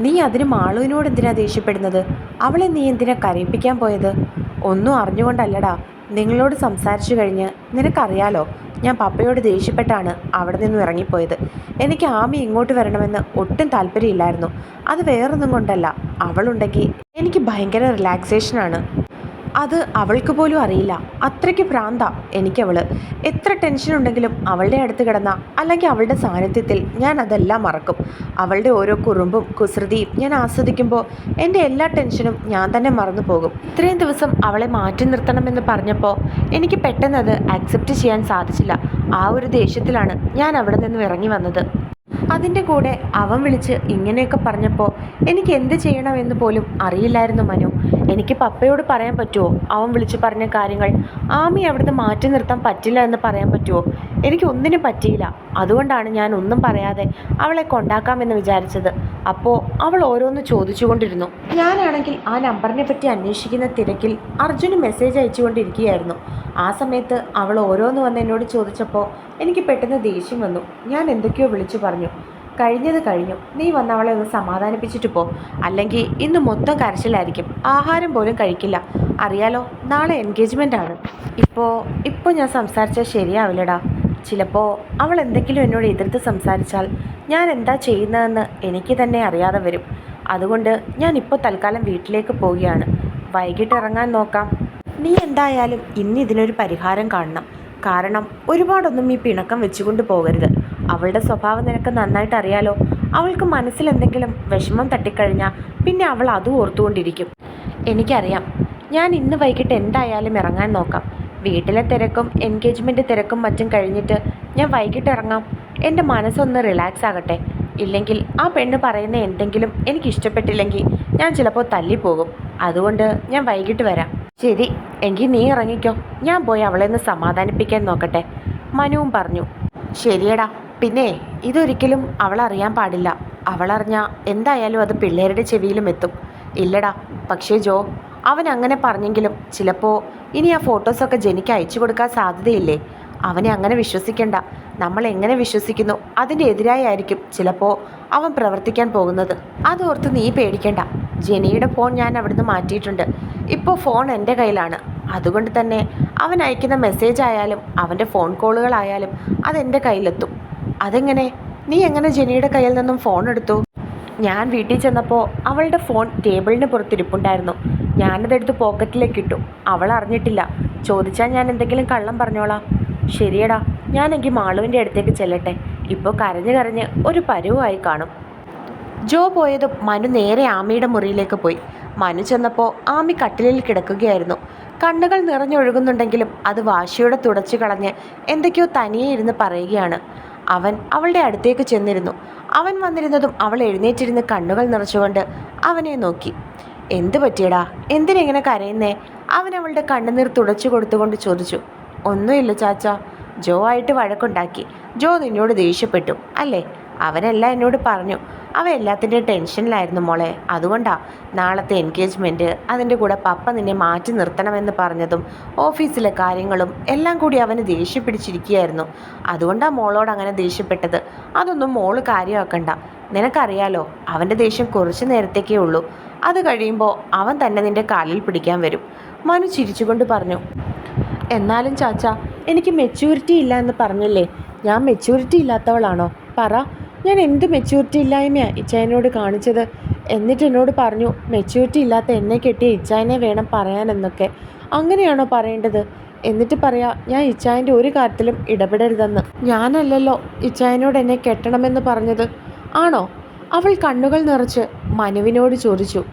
നീ അതിന് മാളുവിനോട് എന്തിനാ ദേഷ്യപ്പെടുന്നത്? അവളെ നീ എന്തിനാ കരയിപ്പിക്കാൻ പോയത്? ഒന്നും അറിഞ്ഞുകൊണ്ടല്ലടാ നിങ്ങളോട് സംസാരിച്ചു കഴിഞ്ഞ് നിനക്കറിയാലോ ഞാൻ പപ്പയോട് ദേഷ്യപ്പെട്ടാണ് അവിടെ നിന്നും ഇറങ്ങിപ്പോയത്. എനിക്ക് ആമി ഇങ്ങോട്ട് വരണമെന്ന് ഒട്ടും താല്പര്യമില്ലായിരുന്നു. അത് വേറൊന്നും കൊണ്ടല്ല. അവളുണ്ടെങ്കിൽ എനിക്ക് ഭയങ്കര റിലാക്സേഷനാണ് അത് അവൾക്ക് പോലും അറിയില്ല. അത്രയ്ക്ക് ഭ്രാന്ത എനിക്കവൾ. എത്ര ടെൻഷൻ ഉണ്ടെങ്കിലും അവളുടെ അടുത്ത് കിടന്ന അല്ലെങ്കിൽ അവളുടെ സാന്നിധ്യത്തിൽ ഞാൻ അതെല്ലാം മറക്കും. അവളുടെ ഓരോ കുറുമ്പും കുസൃതിയും ഞാൻ ആസ്വദിക്കുമ്പോൾ എന്റെ എല്ലാ ടെൻഷനും ഞാൻ തന്നെ മറന്നു പോകും. ഇത്രയും ദിവസം അവളെ മാറ്റി നിർത്തണമെന്ന് പറഞ്ഞപ്പോൾ എനിക്ക് പെട്ടെന്ന് അത് അക്സെപ്റ്റ് ചെയ്യാൻ സാധിച്ചില്ല. ആ ഒരു ദേഷ്യത്തിലാണ് ഞാൻ അവിടെ നിന്നും ഇറങ്ങി വന്നത്. അതിന്റെ കൂടെ അവൻ വിളിച്ച് ഇങ്ങനെയൊക്കെ പറഞ്ഞപ്പോൾ എനിക്ക് എന്ത് ചെയ്യണമെന്ന് പോലും അറിയില്ലായിരുന്നു മനു. എനിക്ക് പപ്പയോട് പറയാൻ പറ്റുമോ? അവൻ വിളിച്ച് പറഞ്ഞ കാര്യങ്ങൾ ആമി അവിടുന്ന് മാറ്റി നിർത്താൻ പറ്റില്ല എന്ന് പറയാൻ പറ്റുമോ? എനിക്ക് ഒന്നിനും പറ്റിയില്ല. അതുകൊണ്ടാണ് ഞാൻ ഒന്നും പറയാതെ അവളെ കൊണ്ടാക്കാമെന്ന് വിചാരിച്ചത്. അപ്പോൾ അവൾ ഓരോന്ന് ചോദിച്ചുകൊണ്ടിരുന്നു. ഞാനാണെങ്കിൽ ആ നമ്പറിനെ പറ്റി അന്വേഷിക്കുന്ന തിരക്കിൽ അർജുന് മെസ്സേജ് അയച്ചുകൊണ്ടിരിക്കുകയായിരുന്നു. ആ സമയത്ത് അവൾ ഓരോന്ന് വന്ന് എന്നോട് ചോദിച്ചപ്പോൾ എനിക്ക് പെട്ടെന്ന് ദേഷ്യം വന്നു. ഞാൻ എന്തൊക്കെയോ വിളിച്ചു പറഞ്ഞു. കഴിഞ്ഞത് കഴിഞ്ഞു. നീ വന്ന് അവളെ ഒന്ന് സമാധാനിപ്പിച്ചിട്ട് പോ. അല്ലെങ്കിൽ ഇന്ന് മൊത്തം കരച്ചിലായിരിക്കും. ആഹാരം പോലും കഴിക്കില്ല. അറിയാലോ നാളെ എൻഗേജ്മെന്റ് ആണ്. ഇപ്പോൾ ഇപ്പോൾ ഞാൻ സംസാരിച്ചാൽ ശരിയാവില്ലടാ. ചിലപ്പോൾ അവൾ എന്തെങ്കിലും എന്നോട് എതിർത്ത് സംസാരിച്ചാൽ ഞാൻ എന്താ ചെയ്യുന്നതെന്ന് എനിക്ക് തന്നെ അറിയാതെ വരും. അതുകൊണ്ട് ഞാൻ ഇപ്പോൾ തൽക്കാലം വീട്ടിലേക്ക് പോവുകയാണ്. വൈകിട്ട് ഇറങ്ങാൻ നോക്കാം. നീ എന്തായാലും ഇന്ന് ഇതിനൊരു പരിഹാരം കാണണം. കാരണം ഒരുപാടൊന്നും ഈ പിണക്കം വെച്ചുകൊണ്ട് പോകരുത്. അവളുടെ സ്വഭാവം നിനക്ക് നന്നായിട്ട് അറിയാലോ. അവൾക്ക് മനസ്സിൽ എന്തെങ്കിലും വിഷമം തട്ടിക്കഴിഞ്ഞാൽ പിന്നെ അവൾ അതും ഓർത്തുകൊണ്ടിരിക്കും. എനിക്കറിയാം. ഞാൻ ഇന്ന് വൈകിട്ട് എന്തായാലും ഇറങ്ങാൻ നോക്കാം. വീട്ടിലെ തിരക്കും എൻഗേജ്മെന്റ് തിരക്കും മറ്റും കഴിഞ്ഞിട്ട് ഞാൻ വൈകിട്ട് ഇറങ്ങാം. എന്റെ മനസ്സൊന്ന് റിലാക്സ് ആകട്ടെ. ഇല്ലെങ്കിൽ ആ പെണ്ണ് പറയുന്ന എന്തെങ്കിലും എനിക്ക് ഇഷ്ടപ്പെട്ടില്ലെങ്കിൽ ഞാൻ ചിലപ്പോൾ തല്ലിപ്പോകും. അതുകൊണ്ട് ഞാൻ വൈകിട്ട് വരാം. ശരി എങ്കിൽ നീ ഇറങ്ങിക്കോ. ഞാൻ പോയി അവളെ ഒന്ന് സമാധാനിപ്പിക്കാൻ നോക്കട്ടെ. മനുവും പറഞ്ഞു ശരിയടാ പിന്നെ ഇതൊരിക്കലും അവൾ അറിയാൻ പാടില്ല. അവളറിഞ്ഞാൽ എന്തായാലും അത് പിള്ളേരുടെ ചെവിയിലും എത്തും. ഇല്ലടാ പക്ഷേ ജോ അവൻ അങ്ങനെ പറഞ്ഞെങ്കിലും ചിലപ്പോൾ ഇനി ആ ഫോട്ടോസൊക്കെ ജനിക്ക് അയച്ചു കൊടുക്കാൻ സാധ്യതയില്ലേ? അവനെ അങ്ങനെ വിശ്വസിക്കണ്ട. നമ്മൾ എങ്ങനെ വിശ്വസിക്കുന്നു? അതിന്റെ എതിരായായിരിക്കും ചിലപ്പോൾ അവൻ പ്രവർത്തിക്കാൻ പോകുന്നത്. അതോർത്ത് നീ പേടിക്കണ്ട. ജെനിയുടെ ഫോൺ ഞാൻ അവിടുന്ന് മാറ്റിയിട്ടുണ്ട്. ഇപ്പോൾ ഫോൺ എന്റെ കയ്യിലാണ്. അതുകൊണ്ട് തന്നെ അവൻ അയക്കുന്ന മെസ്സേജ് ആയാലും അവന്റെ ഫോൺ കോളുകളായാലും അതെന്റെ കയ്യിലെത്തും. അതെങ്ങനെ? നീ എങ്ങനെ ജെനിയുടെ കയ്യിൽ നിന്നും ഫോൺ എടുത്തു? ഞാൻ വീട്ടിൽ ചെന്നപ്പോൾ അവളുടെ ഫോൺ ടേബിളിന് പുറത്തിരിപ്പുണ്ടായിരുന്നു. ഞാനതെടുത്ത് പോക്കറ്റിലേക്ക് ഇട്ടു. അവൾ അറിഞ്ഞിട്ടില്ല. ചോദിച്ചാൽ ഞാൻ എന്തെങ്കിലും കള്ളം പറഞ്ഞോളാം. ശരിയടാ ഞാനെങ്കിൽ മാളുവിന്റെ അടുത്തേക്ക് ചെല്ലട്ടെ. ഇപ്പോൾ കരഞ്ഞ് കരഞ്ഞ് ഒരു പരുവായി കാണും. ജോ പോയതും മനു നേരെ ആമിയുടെ മുറിയിലേക്ക് പോയി. മനു ചെന്നപ്പോൾ ആമി കട്ടിലിൽ കിടക്കുകയായിരുന്നു. കണ്ണുകൾ നിറഞ്ഞൊഴുകുന്നുണ്ടെങ്കിലും അത് വാശിയോടെ തുടച്ചു കളഞ്ഞ് എന്തൊക്കെയോ തനിയെ ഇരുന്ന് പറയുകയാണ്. അവൻ അവളുടെ അടുത്തേക്ക് ചെന്നിരുന്നു. അവൻ വന്നിരുന്നതും അവൾ എഴുന്നേറ്റിരുന്ന് കണ്ണുകൾ നിറച്ചുകൊണ്ട് അവനെ നോക്കി. എന്ത് പറ്റിയടാ? എന്തിനെങ്ങനെ കരയുന്നേ? അവൻ അവളുടെ കണ്ണുനീർ തുടച്ചു കൊടുത്തുകൊണ്ട് ചോദിച്ചു. ഒന്നുമില്ല ചാച്ച. ജോ ആയിട്ട് വഴക്കുണ്ടാക്കി. ജോ നിന്നോട് ദേഷ്യപ്പെട്ടു. അല്ലേ? അവനെല്ലാം എന്നോട് പറഞ്ഞു. അവൻ എല്ലാത്തിന്റെ ടെൻഷനിലായിരുന്നു മോളെ. അതുകൊണ്ടാ നാളത്തെ എൻഗേജ്മെന്റ് അതിന്റെ കൂടെ പപ്പ നിന്നെ മാറ്റി നിർത്തണമെന്ന് പറഞ്ഞതും ഓഫീസിലെ കാര്യങ്ങളും എല്ലാം കൂടി അവന് ദേഷ്യം പിടിച്ചിരിക്കുകയായിരുന്നു മോളോട് അങ്ങനെ ദേഷ്യപ്പെട്ടത്. അതൊന്നും മോൾ കാര്യമാക്കണ്ട. നിനക്കറിയാലോ അവന്റെ ദേഷ്യം കുറച്ച് നേരത്തേക്കേ ഉള്ളൂ. അത് കഴിയുമ്പോൾ അവൻ തന്നെ നിന്റെ കാലിൽ പിടിക്കാൻ വരും. മനു ചിരിച്ചുകൊണ്ട് പറഞ്ഞു എന്നാലും ചാച്ച എനിക്ക് മെച്യൂരിറ്റി ഇല്ല എന്ന് പറഞ്ഞില്ലേ? ഞാൻ മെച്യൂരിറ്റി ഇല്ലാത്തവളാണോ? പറ. ഞാൻ എന്ത് മെച്യൂരിറ്റി ഇല്ലായ്മയാ ഇച്ചായനോട് കാണിച്ചത്? എന്നിട്ട് എന്നോട് പറഞ്ഞു മെച്യൂരിറ്റി ഇല്ലാത്ത എന്നെ കെട്ടിയ ഇച്ചായനെ വേണം പറയാനെന്നൊക്കെ. അങ്ങനെയാണോ പറയേണ്ടത്? എന്നിട്ട് പറയാ ഞാൻ ഇച്ചായന്റെ ഒരു കാര്യത്തിലും ഇടപെടരുതെന്ന്. ഞാനല്ലല്ലോ ഇച്ചായനോട് എന്നെ കെട്ടണമെന്ന് പറഞ്ഞത്. ആണോ? അവൾ കണ്ണുകൾ നിറച്ച് മനുവിനോട് ചോദിച്ചു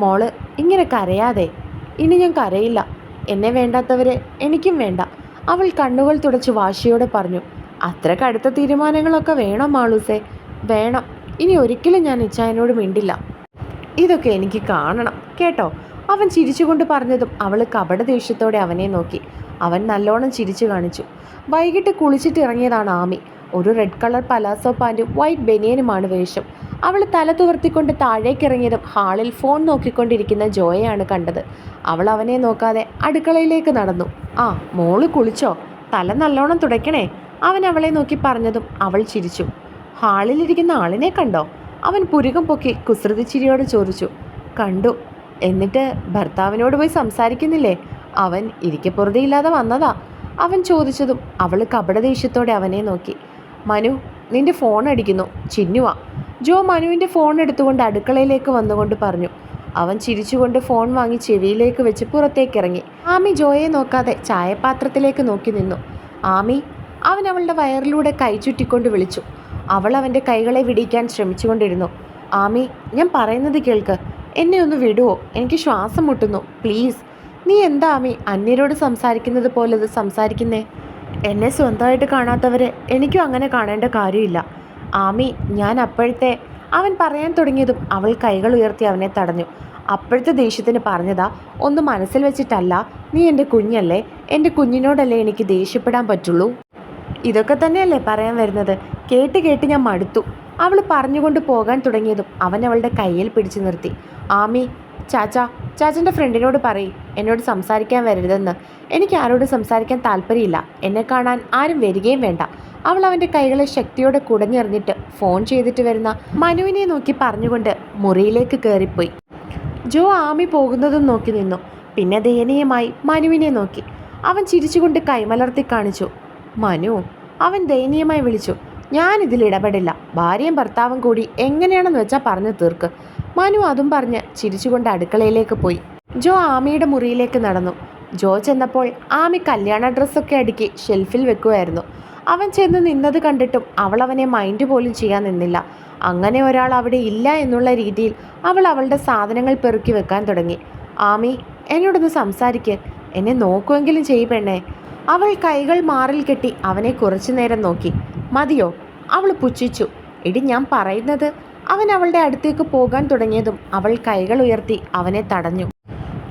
മോൾ ഇങ്ങനെ കരയാതെ. ഇനി ഞാൻ കരയില്ല. എന്നെ വേണ്ടാത്തവരെ എനിക്കും വേണ്ട. അവൾ കണ്ണുകൾ തുടച്ച് വാശിയോടെ പറഞ്ഞു അത്ര കടുത്ത തീരുമാനങ്ങളൊക്കെ വേണം മാളൂസേ. വേണം. ഇനി ഒരിക്കലും ഞാൻ ഇച്ചായനോട് മിണ്ടില്ല. ഇതൊക്കെ എനിക്ക് കാണണം കേട്ടോ? അവൻ ചിരിച്ചുകൊണ്ട് പറഞ്ഞതും അവൾ കപട ദേഷ്യത്തോടെ അവനെ നോക്കി. അവൻ നല്ലോണം ചിരിച്ചു കാണിച്ചു. വൈകിട്ട് കുളിച്ചിട്ട് ഇറങ്ങിയതാണ് ആമി. ഒരു റെഡ് കളർ പലാസോ പാന്റും വൈറ്റ് ബനിയനുമാണ് വേഷം. അവൾ തല തുവർത്തിക്കൊണ്ട് താഴേക്കിറങ്ങിയതും ഹാളിൽ ഫോൺ നോക്കിക്കൊണ്ടിരിക്കുന്ന ജോയയാണ് കണ്ടത്. അവൾ അവനെ നോക്കാതെ അടുക്കളയിലേക്ക് നടന്നു. ആ മോൾ കുളിച്ചോ? തല നല്ലോണം തുടയ്ക്കണേ. അവൻ അവളെ നോക്കി പറഞ്ഞതും അവൾ ചിരിച്ചു. ഹാളിലിരിക്കുന്ന ആളിനെ കണ്ടോ? അവൻ പുരുകം പൊക്കി കുസൃതി ചിരിയോട് ചോദിച്ചു. കണ്ടു. എന്നിട്ട് ഭർത്താവിനോട് പോയി സംസാരിക്കുന്നില്ലേ? അവൻ ഇരിക്കപ്പുറതയില്ലാതെ വന്നതാ. അവൻ ചോദിച്ചതും അവൾ കപടദേഷ്യത്തോടെ അവനെ നോക്കി. മനു നിന്റെ ഫോൺ അടിക്കുന്നു. ചിന്നുവാ ജോ മനുവിന്റെ ഫോൺ എടുത്തുകൊണ്ട് അടുക്കളയിലേക്ക് വന്നുകൊണ്ട് പറഞ്ഞു. അവൻ ചിരിച്ചുകൊണ്ട് ഫോൺ വാങ്ങി ചെവിയിലേക്ക് വെച്ച് പുറത്തേക്ക് ഇറങ്ങി ആമി ജോയെ നോക്കാതെ ചായപാത്രത്തിലേക്ക് നോക്കി നിന്നു. ആമി അവൻ അവളുടെ വയറിലൂടെ കൈ ചുറ്റിക്കൊണ്ട് വിളിച്ചു. അവൾ അവന്റെ കൈകളെ വിടിക്കാൻ ശ്രമിച്ചുകൊണ്ടിരുന്നു. ആമി ഞാൻ പറയുന്നത് കേൾക്ക്. എന്നെ ഒന്ന് വിടുവോ? എനിക്ക് ശ്വാസം മുട്ടുന്നു. പ്ലീസ്. നീ എന്താ ആമി അന്യരോട് സംസാരിക്കുന്നത് പോലെ ഇത് സംസാരിക്കുന്നേ? എന്നെ സ്വന്തമായിട്ട് കാണാത്തവരെ എനിക്കും അങ്ങനെ കാണേണ്ട കാര്യമില്ല. ആമി ഞാൻ അപ്പോഴത്തെ അവൻ പറയാൻ തുടങ്ങിയതും അവൾ കൈകൾ ഉയർത്തി അവനെ തടഞ്ഞു. അപ്പോഴത്തെ ദേഷ്യത്തിന് പറഞ്ഞതാ ഒന്ന് മനസ്സിൽ വെച്ചിട്ടല്ല. നീ എന്റെ കുഞ്ഞല്ലേ. എന്റെ കുഞ്ഞിനോടല്ലേ എനിക്ക് ദേഷ്യപ്പെടാൻ പറ്റുള്ളൂ? ഇതൊക്കെ തന്നെയല്ലേ പറയാൻ വരുന്നത്? കേട്ട് കേട്ട് ഞാൻ മടുത്തു. അവൾ പറഞ്ഞുകൊണ്ട് പോകാൻ തുടങ്ങിയതും അവൻ അവളുടെ കയ്യിൽ പിടിച്ചു നിർത്തി. ആമി ചാച്ച ചാച്ചന്റെ ഫ്രണ്ടിനോട് പറയും. എന്നോട് സംസാരിക്കാൻ വരരുതെന്ന്. എനിക്ക് ആരോട് സംസാരിക്കാൻ താല്പര്യമില്ല. എന്നെ കാണാൻ ആരും വരികയും വേണ്ട. അവൾ അവന്റെ കൈകളെ ശക്തിയോടെ കുടഞ്ഞെറിഞ്ഞിട്ട് ഫോൺ ചെയ്തിട്ട് വരുന്ന മനുവിനെ നോക്കി പറഞ്ഞുകൊണ്ട് മുറിയിലേക്ക് കയറിപ്പോയി. ജോ ആമി പോകുന്നതും നോക്കി നിന്നു. പിന്നെ ദയനീയമായി മനുവിനെ നോക്കി. അവൻ ചിരിച്ചുകൊണ്ട് കൈമലർത്തി കാണിച്ചു. മനു അവൻ ദയനീയമായി വിളിച്ചു. ഞാൻ ഇതിൽ ഇടപെടില്ല. ഭാര്യയും ഭർത്താവും കൂടി എങ്ങനെയാണെന്ന് വെച്ചാൽ പറഞ്ഞു തീർക്ക്. മനു അതും പറഞ്ഞ് ചിരിച്ചുകൊണ്ട് അടുക്കളയിലേക്ക് പോയി. ജോ ആമിയുടെ മുറിയിലേക്ക് നടന്നു. ജോ ചെന്നപ്പോൾ ആമി കല്യാണ ഡ്രസ്സൊക്കെ അടുക്കി ഷെൽഫിൽ വെക്കുമായിരുന്നു അവൻ ചെന്ന് നിന്നത് കണ്ടിട്ടും അവൾ അവനെ മൈൻഡ് പോലും ചെയ്യാൻ നിന്നില്ല. അങ്ങനെ ഒരാൾ അവിടെ ഇല്ല എന്നുള്ള രീതിയിൽ അവൾ അവളുടെ സാധനങ്ങൾ പെറുക്കി വെക്കാൻ തുടങ്ങി. ആമി എന്നോടൊന്ന് സംസാരിക്ക്. എന്നെ നോക്കുമെങ്കിലും ചെയ്യ് പെണ്ണേ. അവൾ കൈകൾ മാറിൽ കെട്ടി അവനെ കുറച്ചു നേരം നോക്കി. മതിയോ? അവൾ പുച്ഛിച്ചു. എടി ഞാൻ പറയുന്നത് അവൻ അവളുടെ അടുത്തേക്ക് പോകാൻ തുടങ്ങിയതും അവൾ കൈകൾ ഉയർത്തി അവനെ തടഞ്ഞു.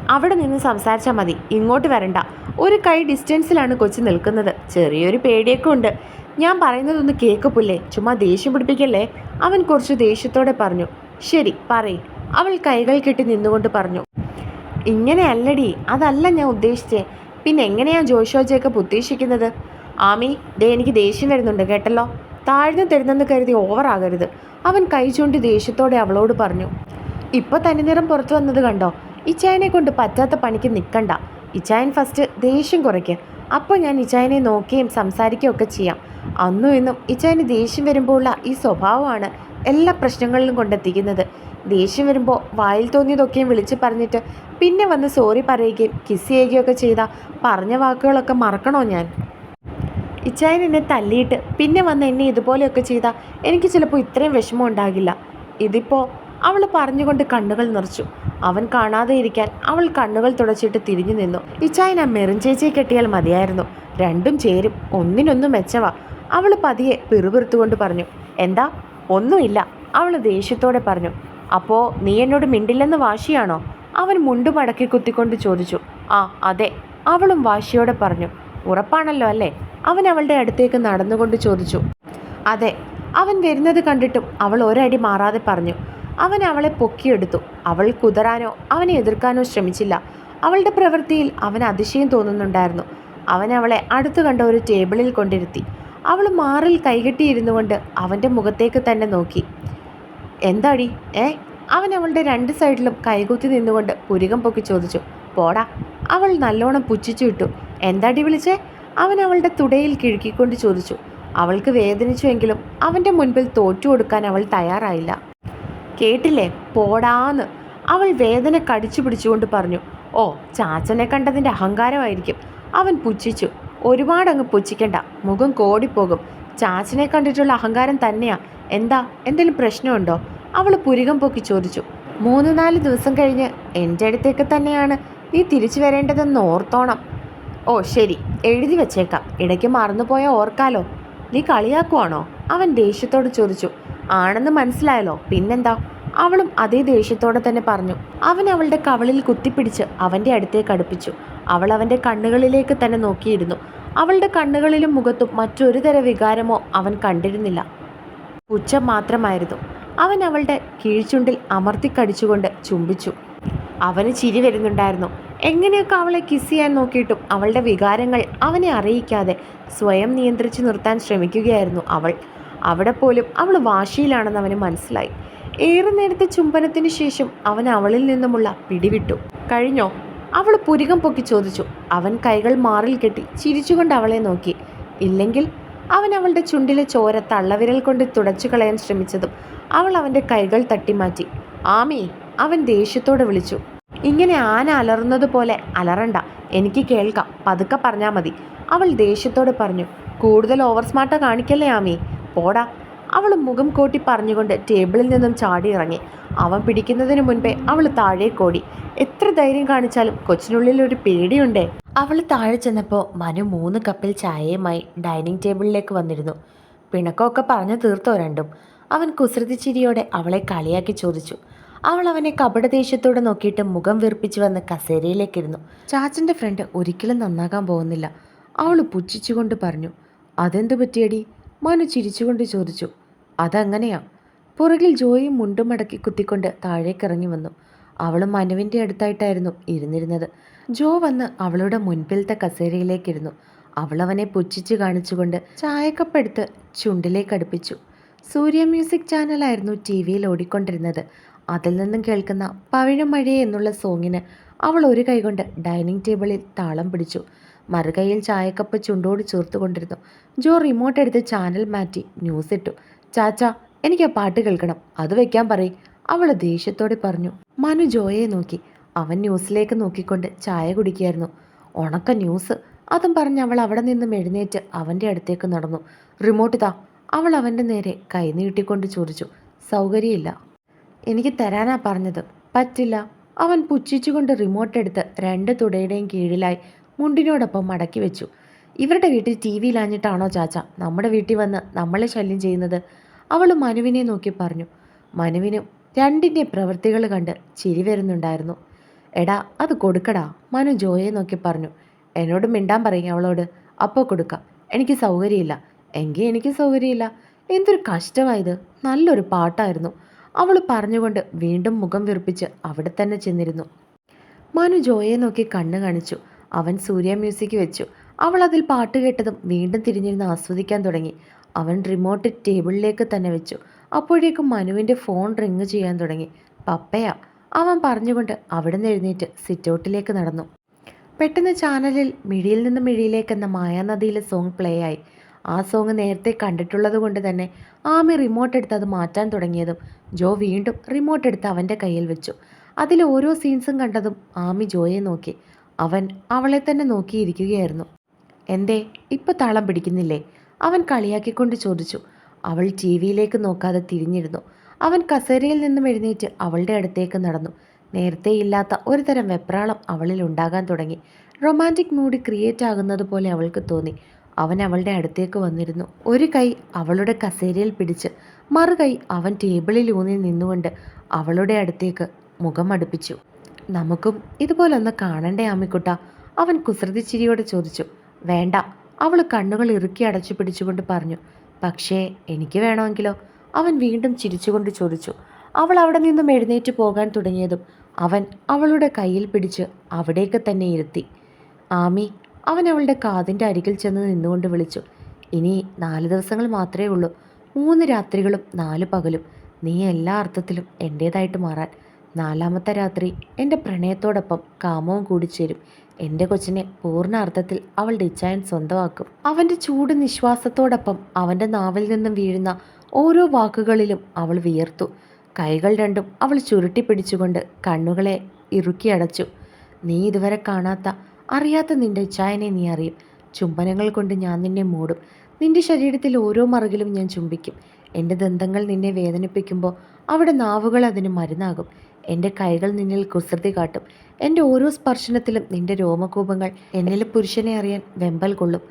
അവിടെ നിന്ന് സംസാരിച്ചാൽ മതി. ഇങ്ങോട്ട് വരണ്ട. ഒരു കൈ ഡിസ്റ്റൻസിലാണ് കൊച്ചു നിൽക്കുന്നത്. ചെറിയൊരു പേടിയൊക്കെ ഉണ്ട്. ഞാൻ പറയുന്നതൊന്ന് കേൾക്കപ്പില്ലേ? പുല്ലേ ചുമ്മാ ദേഷ്യം പിടിപ്പിക്കല്ലേ? അവൻ കുറച്ച് ദേഷ്യത്തോടെ പറഞ്ഞു. ശരി പറയ്. അവൾ കൈകൾ കെട്ടി നിന്നുകൊണ്ട് പറഞ്ഞു. ഇങ്ങനെയല്ലടി അതല്ല ഞാൻ ഉദ്ദേശിച്ചേ. പിന്നെ എങ്ങനെയാണ് ജോഷോ ജേക്കബ് ഉദ്ദേശിക്കുന്നത് ആമി ദേ എനിക്ക് ദേഷ്യം വരുന്നുണ്ട് കേട്ടല്ലോ? താഴ്ന്നു തരുന്നെന്ന് കരുതി ഓവറാകരുത്. അവൻ കൈ ചൂണ്ടി ദേഷ്യത്തോടെ അവളോട് പറഞ്ഞു ഇപ്പോൾ തനിനിറം പുറത്തു വന്നത് കണ്ടോ? ഇച്ചായനെ കൊണ്ട് പറ്റാത്ത പണിക്ക് നിൽക്കണ്ട ഇച്ചായൻ ഫസ്റ്റ് ദേഷ്യം കുറയ്ക്ക്. അപ്പോൾ ഞാൻ ഇച്ചായനെ നോക്കുകയും സംസാരിക്കുകയും ഒക്കെ ചെയ്യാം. അന്നും ഇന്നും ഇച്ചായന് ദേഷ്യം വരുമ്പോഴുള്ള ഈ സ്വഭാവമാണ് എല്ലാ പ്രശ്നങ്ങളിലും കൊണ്ടെത്തിക്കുന്നത്. ദേഷ്യം വരുമ്പോൾ വായിൽ തോന്നിയതൊക്കെയും വിളിച്ച് പറഞ്ഞിട്ട് പിന്നെ വന്ന് സോറി പറയുകയും കിസ് ചെയ്യുകയൊക്കെ ചെയ്ത പറഞ്ഞ വാക്കുകളൊക്കെ മറക്കണോ ഞാൻ? ഇച്ചായൻ എന്നെ തല്ലിയിട്ട് പിന്നെ വന്ന് എന്നെ ഇതുപോലെയൊക്കെ ചെയ്താൽ എനിക്ക് ചിലപ്പോൾ ഇത്രയും വിഷമം ഉണ്ടാകില്ല. ഇതിപ്പോൾ അവൾ പറഞ്ഞുകൊണ്ട് കണ്ണുകൾ നിറച്ചു. അവൻ കാണാതെ ഇരിക്കാൻ അവൾ കണ്ണുകൾ തുടച്ചിട്ട് തിരിഞ്ഞു നിന്നു. ഇച്ചായൻ ആ മെറിൻ ചേച്ചിയെ കെട്ടിയാൽ മതിയായിരുന്നു. രണ്ടും ചേരും. ഒന്നിനൊന്നും മെച്ചവ. അവൾ പതിയെ പിറുപിറുത്തുകൊണ്ട് പറഞ്ഞു എന്താ? ഒന്നുമില്ല. അവൾ ദേഷ്യത്തോടെ പറഞ്ഞു അപ്പോൾ നീ എന്നോട് മിണ്ടില്ലെന്ന് വാശിയാണോ? അവൻ മുണ്ടു മടക്കി കുത്തിക്കൊണ്ട് ചോദിച്ചു. ആ അതെ അവളും വാശിയോടെ പറഞ്ഞു. ഉറപ്പാണല്ലോ അല്ലേ? അവൻ അവളുടെ അടുത്തേക്ക് നടന്നുകൊണ്ട് ചോദിച്ചു. അതെ അവൻ വരുന്നത് കണ്ടിട്ടും അവൾ ഒരടി മാറാതെ പറഞ്ഞു. അവൻ അവളെ പൊക്കിയെടുത്തു. അവൾ കുതറാനോ അവനെ എതിർക്കാനോ ശ്രമിച്ചില്ല. അവളുടെ പ്രവൃത്തിയിൽ അവൻ അതിശയം തോന്നുന്നുണ്ടായിരുന്നു. അവൻ അവളെ അടുത്തു കണ്ട ഒരു ടേബിളിൽ കൊണ്ടിരുത്തി. അവൾ മാറിൽ കൈകെട്ടിയിരുന്നു കൊണ്ട് അവന്റെ മുഖത്തേക്ക് തന്നെ നോക്കി. എന്താടി ഏ? അവൻ അവളുടെ രണ്ട് സൈഡിലും കൈകുത്തി നിന്നുകൊണ്ട് പുരികം പൊക്കി ചോദിച്ചു പോടാ അവൾ നല്ലോണം പുച്ഛിച്ചു വിട്ടു. എന്താടി വിളിച്ചേ? അവൻ അവളുടെ തുടയിൽ കിഴുക്കിക്കൊണ്ട് ചോദിച്ചു അവൾക്ക് വേദനിച്ചുവെങ്കിലും അവന്റെ മുൻപിൽ തോറ്റു കൊടുക്കാൻ അവൾ തയ്യാറായില്ല. കേട്ടില്ലേ? പോടാന്ന്. അവൾ വേദന കടിച്ചു പിടിച്ചുകൊണ്ട് പറഞ്ഞു ഓ ചാച്ചനെ കണ്ടതിന്റെ അഹങ്കാരമായിരിക്കും. അവൻ പുച്ഛിച്ചു ഒരുപാടങ്ങ് പുച്ഛിക്കണ്ട മുഖം കോടിപ്പോകും. ചാച്ചനെ കണ്ടിട്ടുള്ള അഹങ്കാരം തന്നെയാ. എന്താ എന്തെങ്കിലും പ്രശ്നമുണ്ടോ? അവൾ പുരികം പൊക്കി ചോദിച്ചു മൂന്ന് നാല് ദിവസം കഴിഞ്ഞ് എന്റെ അടുത്തേക്ക് തന്നെയാണ് നീ തിരിച്ചു വരേണ്ടതെന്ന് ഓർത്തോണം. ഓ ശരി എഴുതി വച്ചേക്കാം. ഇടയ്ക്ക് മറന്നുപോയ ഓർക്കാലോ. നീ കളിയാക്കുവാണോ? അവൻ ദേഷ്യത്തോട് ചോദിച്ചു ആണെന്ന് മനസ്സിലായല്ലോ. പിന്നെന്താ? അവളും അതേ ദേഷ്യത്തോടെ തന്നെ പറഞ്ഞു. അവൻ അവളുടെ കവളിൽ കുത്തിപ്പിടിച്ച് അവന്റെ അടുത്തേക്ക് അടുപ്പിച്ചു. അവൾ അവന്റെ കണ്ണുകളിലേക്ക് തന്നെ നോക്കിയിരുന്നു. അവളുടെ കണ്ണുകളിലും മുഖത്തും മറ്റൊരു തര വികാരമോ അവൻ കണ്ടിരുന്നില്ല. പുച്ഛം മാത്രമായിരുന്നു. അവൻ അവളുടെ കീഴ്ചുണ്ടിൽ അമർത്തിക്കടിച്ചുകൊണ്ട് ചുംബിച്ചു. അവന് ചിരി വരുന്നുണ്ടായിരുന്നു. എങ്ങനെയൊക്കെ അവളെ കിസ് ചെയ്യാൻ നോക്കിയിട്ടും അവളുടെ വികാരങ്ങൾ അവനെ അറിയിക്കാതെ സ്വയം നിയന്ത്രിച്ചു നിർത്താൻ ശ്രമിക്കുകയായിരുന്നു അവൾ. അവിടെ പോലും അവൾ വാശിയിലാണെന്ന് അവന് മനസ്സിലായി. ഏറെ നേരത്തെ ചുംബനത്തിന് ശേഷം അവൻ അവളിൽ നിന്നുമുള്ള പിടിവിട്ടു. കഴിഞ്ഞോ? അവൾ പുരികം പൊക്കി ചോദിച്ചു. അവൻ കൈകൾ മാറിൽ കെട്ടി ചിരിച്ചുകൊണ്ട് അവളെ നോക്കി. ഇല്ലെങ്കിൽ അവൻ അവളുടെ ചുണ്ടിലെ ചോര തള്ളവിരൽ കൊണ്ട് തുടച്ചു കളയാൻ ശ്രമിച്ചതും അവൾ അവന്റെ കൈകൾ തട്ടിമാറ്റി ആമി അവൻ ദേഷ്യത്തോടെ വിളിച്ചു. ഇങ്ങനെ ആന അലറുന്നത് പോലെ അലറണ്ട. എനിക്ക് കേൾക്കാം. പതുക്കെ പറഞ്ഞാൽ മതി. അവൾ ദേഷ്യത്തോടെ പറഞ്ഞു. കൂടുതൽ ഓവർ സ്മാർട്ട കാണിക്കല്ലേ ആമി? പോടാ. അവൾ മുഖം കൂട്ടി പറഞ്ഞുകൊണ്ട് ടേബിളിൽ നിന്നും ചാടി ഇറങ്ങി. അവൻ പിടിക്കുന്നതിന് മുൻപേ അവൾ താഴേക്കോടി. എത്ര ധൈര്യം കാണിച്ചാലും കൊച്ചിനുള്ളിൽ ഒരു പേടിയുണ്ടേ? അവൾ താഴെ ചെന്നപ്പോൾ മനു മൂന്ന് കപ്പിൽ ചായയുമായി ഡൈനിങ് ടേബിളിലേക്ക് വന്നിരുന്നു. പിണക്കമൊക്കെ പറഞ്ഞു തീർത്തോ രണ്ടും. അവൻ കുസൃതിച്ചിരിയോടെ അവളെ കളിയാക്കി ചോദിച്ചു. അവൾ അവനെ കപടദേഷ്യത്തോടെ നോക്കിയിട്ട് മുഖം വീർപ്പിച്ചു വന്ന് കസേരയിലേക്കിരുന്നു. ചാച്ചന്റെ ഫ്രണ്ട് ഒരിക്കലും നന്നാകാൻ പോകുന്നില്ല. അവൾ പുച്ഛിച്ചുകൊണ്ട് പറഞ്ഞു അതെന്തു പറ്റിയടി? മനു ചിരിച്ചുകൊണ്ട് ചോദിച്ചു അതങ്ങനെയാ. പുറകിൽ ജോയി മുണ്ടുമടക്കി കുത്തിക്കൊണ്ട് താഴേക്കിറങ്ങി വന്നു. അവളും മനുവിന്റെ അടുത്തായിട്ടായിരുന്നു ഇരുന്നിരുന്നത്. ജോ വന്ന് അവളുടെ മുൻപിലത്തെ കസേരയിലേക്കിരുന്നു. അവളവനെ പുച്ഛിച്ച് കാണിച്ചുകൊണ്ട് ചായക്കപ്പെടുത്ത് ചുണ്ടിലേക്ക് അടുപ്പിച്ചു. സൂര്യ മ്യൂസിക് ചാനലായിരുന്നു ടി വിയിൽ ഓടിക്കൊണ്ടിരുന്നത്. അതിൽ നിന്നും കേൾക്കുന്ന പവിഴമഴ എന്നുള്ള സോങ്ങിന് അവൾ ഒരു കൈകൊണ്ട് ഡൈനിങ് ടേബിളിൽ താളം പിടിച്ചു. മറുകൈയിൽ ചായക്കപ്പ് ചുണ്ടോട് ചേർത്തുകൊണ്ടിരുന്നു. ജോ റിമോട്ട് എടുത്ത് ചാനൽ മാറ്റി ന്യൂസ് ഇട്ടു. ചാച്ച എനിക്ക് ആ പാട്ട് കേൾക്കണം. അത് വെക്കാൻ പറയും. അവൾ ദേഷ്യത്തോടെ പറഞ്ഞു. മനു ജോയെ നോക്കി. അവൻ ന്യൂസിലേക്ക് നോക്കിക്കൊണ്ട് ചായ കുടിക്കുകയായിരുന്നു ഉണക്ക ന്യൂസ്. അതും പറഞ്ഞ് അവൾ അവിടെ നിന്നും എഴുന്നേറ്റ് അവന്റെ അടുത്തേക്ക് നടന്നു. റിമോട്ട് താ അവൾ അവന്റെ നേരെ കൈ നീട്ടിക്കൊണ്ട് ചോദിച്ചു. സൗകര്യമില്ല. എനിക്ക് തരാനാ പറഞ്ഞത്. പറ്റില്ല. അവൻ പുച്ഛിച്ചുകൊണ്ട് റിമോട്ട് എടുത്ത് രണ്ട് തുടയുടെയും കീഴിലായി മുണ്ടിനോടൊപ്പം മടക്കി വെച്ചു. ഇവരുടെ വീട്ടിൽ ടി വിയിലാഞ്ഞിട്ടാണോ ചാച്ച? നമ്മുടെ വീട്ടിൽ വന്ന് നമ്മളെ ശല്യം ചെയ്യുന്നത്? അവൾ മനുവിനെ നോക്കി പറഞ്ഞു. മനുവിനും രണ്ടിന്റെ പ്രവൃത്തികൾ കണ്ട് ചിരി വരുന്നുണ്ടായിരുന്നു. എടാ അത് കൊടുക്കടാ. മനു ജോയെ നോക്കി പറഞ്ഞു. എന്നോട് മിണ്ടാൻ പറയും അവളോട്. അപ്പോൾ കൊടുക്കാം. എനിക്ക് സൗകര്യമില്ല. എങ്കിൽ എനിക്ക് സൗകര്യമില്ല. എന്തൊരു കഷ്ടമായത് നല്ലൊരു പാട്ടായിരുന്നു. അവൾ പറഞ്ഞുകൊണ്ട് വീണ്ടും മുഖം വിറപ്പിച്ച് അവിടെ തന്നെ ചെന്നിരുന്നു. മനു ജോയെ നോക്കി കണ്ണു കാണിച്ചു. അവൻ സൂര്യ മ്യൂസിക് വെച്ചു. അവൾ അതിൽ പാട്ട് കേട്ടതും വീണ്ടും തിരിഞ്ഞിരുന്ന് ആസ്വദിക്കാൻ തുടങ്ങി. അവൻ റിമോട്ട് ടേബിളിലേക്ക് തന്നെ വെച്ചു. അപ്പോഴേക്കും മനുവിന്റെ ഫോൺ റിങ് ചെയ്യാൻ തുടങ്ങി. പപ്പയാ അവൻ പറഞ്ഞുകൊണ്ട് അവിടെ നിന്ന് എഴുന്നേറ്റ് സിറ്റൗട്ടിലേക്ക് നടന്നു. പെട്ടെന്ന് ചാനലിൽ മിഴിയിൽ നിന്ന് മിഴിയിലേക്ക് എന്ന മായാനദിയിലെ സോങ് പ്ലേ ആയി. ആ സോങ് നേരത്തെ കണ്ടിട്ടുള്ളത് കൊണ്ട് തന്നെ ആമി റിമോട്ട് എടുത്ത് അത് മാറ്റാൻ തുടങ്ങിയതും ജോ വീണ്ടും റിമോട്ട് എടുത്ത് അവന്റെ കയ്യിൽ വെച്ചു. അതിൽ ഓരോ സീൻസും കണ്ടതും ആമി ജോയെ നോക്കി. അവൻ അവളെ തന്നെ നോക്കിയിരിക്കുകയായിരുന്നു. എന്തേ ഇപ്പം താളം പിടിക്കുന്നില്ലേ? അവൻ കളിയാക്കിക്കൊണ്ട് ചോദിച്ചു. അവൾ ടി വിയിലേക്ക് നോക്കാതെ തിരിഞ്ഞിരുന്നു. അവൻ കസേരയിൽ നിന്നും എഴുന്നേറ്റ് അവളുടെ അടുത്തേക്ക് നടന്നു. നേരത്തെ ഇല്ലാത്ത ഒരു തരം വെപ്രാളം അവളിൽ ഉണ്ടാകാൻ തുടങ്ങി. റൊമാന്റിക് മൂഡ് ക്രിയേറ്റ് ആകുന്നത് പോലെ അവൾക്ക് തോന്നി. അവൻ അവളുടെ അടുത്തേക്ക് വന്നിരുന്നു. ഒരു കൈ അവളുടെ കസേരയിൽ പിടിച്ച് മറുകൈ അവൻ ടേബിളിൽ ഊന്നി നിന്നുകൊണ്ട് അവളുടെ അടുത്തേക്ക് മുഖം അടുപ്പിച്ചു. നമുക്കും ഇതുപോലൊന്ന് കാണണ്ടേ ആമിക്കുട്ട അവൻ കുസൃതിച്ചിരിയോടെ ചോദിച്ചു. വേണ്ട അവൾ കണ്ണുകൾ ഇറുക്കി അടച്ചു പിടിച്ചുകൊണ്ട് പറഞ്ഞു. പക്ഷേ എനിക്ക് വേണമെങ്കിലോ? അവൻ വീണ്ടും ചിരിച്ചുകൊണ്ട് ചോദിച്ചു അവൾ അവിടെ നിന്നും എഴുന്നേറ്റ് പോകാൻ തുടങ്ങിയതും അവൻ അവളുടെ കയ്യിൽ പിടിച്ച് അവിടേക്ക് തന്നെ ഇരുത്തി. ആമി അവൻ അവളുടെ കാതിന്റെ അരികിൽ ചെന്ന് നിന്നുകൊണ്ട് വിളിച്ചു ഇനി നാല് ദിവസങ്ങൾ മാത്രമേ ഉള്ളൂ. മൂന്ന് രാത്രികളും നാല് പകലും. നീ എല്ലാ അർത്ഥത്തിലും എന്റേതായിട്ട് മാറാൻ. നാലാമത്തെ രാത്രി എന്റെ പ്രണയത്തോടൊപ്പം കാമവും കൂടി ചേരും. എന്റെ കൊച്ചിനെ പൂർണ അർത്ഥത്തിൽ അവൾ ഡിച്ചായൻ സ്വന്തമാക്കും. അവന്റെ ചൂട് നിശ്വാസത്തോടൊപ്പം അവന്റെ നാവിൽ നിന്നും വീഴുന്ന ഓരോ വാക്കുകളിലും അവൾ വിയർത്തു. കൈകൾ രണ്ടും അവൾ ചുരുട്ടി പിടിച്ചുകൊണ്ട് കണ്ണുകളെ ഇറുക്കിയടച്ചു നീ ഇതുവരെ കാണാത്ത അറിയാത്ത നിന്റെ ചായനെ നീ അറിയും. ചുംബനങ്ങൾ കൊണ്ട് ഞാൻ നിന്നെ മൂടും. നിന്റെ ശരീരത്തിൽ ഓരോ മറുകിലും ഞാൻ ചുംബിക്കും. എന്റെ ദന്തങ്ങൾ നിന്നെ വേദനിപ്പിക്കുമ്പോൾ അവിടെ നാവുകൾ അതിന് മരുന്നാകും. എന്റെ കൈകൾ നിന്നിൽ കുസൃതി കാട്ടും. എന്റെ ഓരോ സ്പർശനത്തിലും നിന്റെ രോമകൂപങ്ങൾ എന്നിലെ പുരുഷനെ അറിയാൻ വെമ്പൽ കൊള്ളും.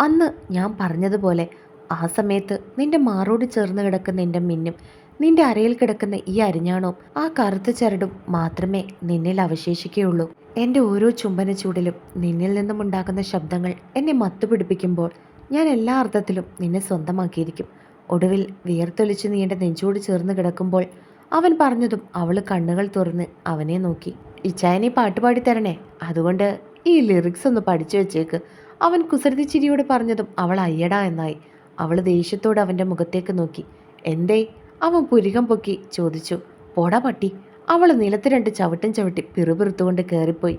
അന്ന് ഞാൻ പറഞ്ഞതുപോലെ ആ സമയത്ത് നിന്റെ മാറോട് ചേർന്ന് കിടക്കുന്ന എന്റെ മിന്നും നിന്റെ അരയിൽ കിടക്കുന്ന ഈ അരിഞ്ഞാണോ ആ കറുത്ത ചരടും മാത്രമേ നിന്നിൽ അവശേഷിക്കുകയുള്ളൂ. എന്റെ ഓരോ ചുംബന ചൂടിലും നിന്നിൽ നിന്നും ഉണ്ടാകുന്ന ശബ്ദങ്ങൾ എന്നെ മത്തുപിടിപ്പിക്കുമ്പോൾ ഞാൻ എല്ലാ അർത്ഥത്തിലും നിന്നെ സ്വന്തമാക്കിയിരിക്കും. ഒടുവിൽ വിയർത്തൊലിച്ച് നീ എന്റെ നെഞ്ചോട് ചേർന്ന് കിടക്കുമ്പോൾ അവൻ പറഞ്ഞതും അവൾ കണ്ണുകൾ തുറന്ന് അവനെ നോക്കി. ഇച്ചായനെ പാട്ട് പാടി തരണേ. അതുകൊണ്ട് ഈ ലിറിക്സ് ഒന്ന് പഠിച്ചു വെച്ചേക്ക്. അവൻ കുസൃതി ചിരിയോട് പറഞ്ഞതും അവൾ അയ്യടാ എന്നായി. അവൾ ദേഷ്യത്തോട് അവന്റെ മുഖത്തേക്ക് നോക്കി. എന്തേ? അവൻ പുരികം പൊക്കി ചോദിച്ചു. പോടാ പട്ടി. അവൾ നിലത്ത് രണ്ട് ചവിട്ടും ചവിട്ടി പിറുപിറുത്തുകൊണ്ട് കയറിപ്പോയി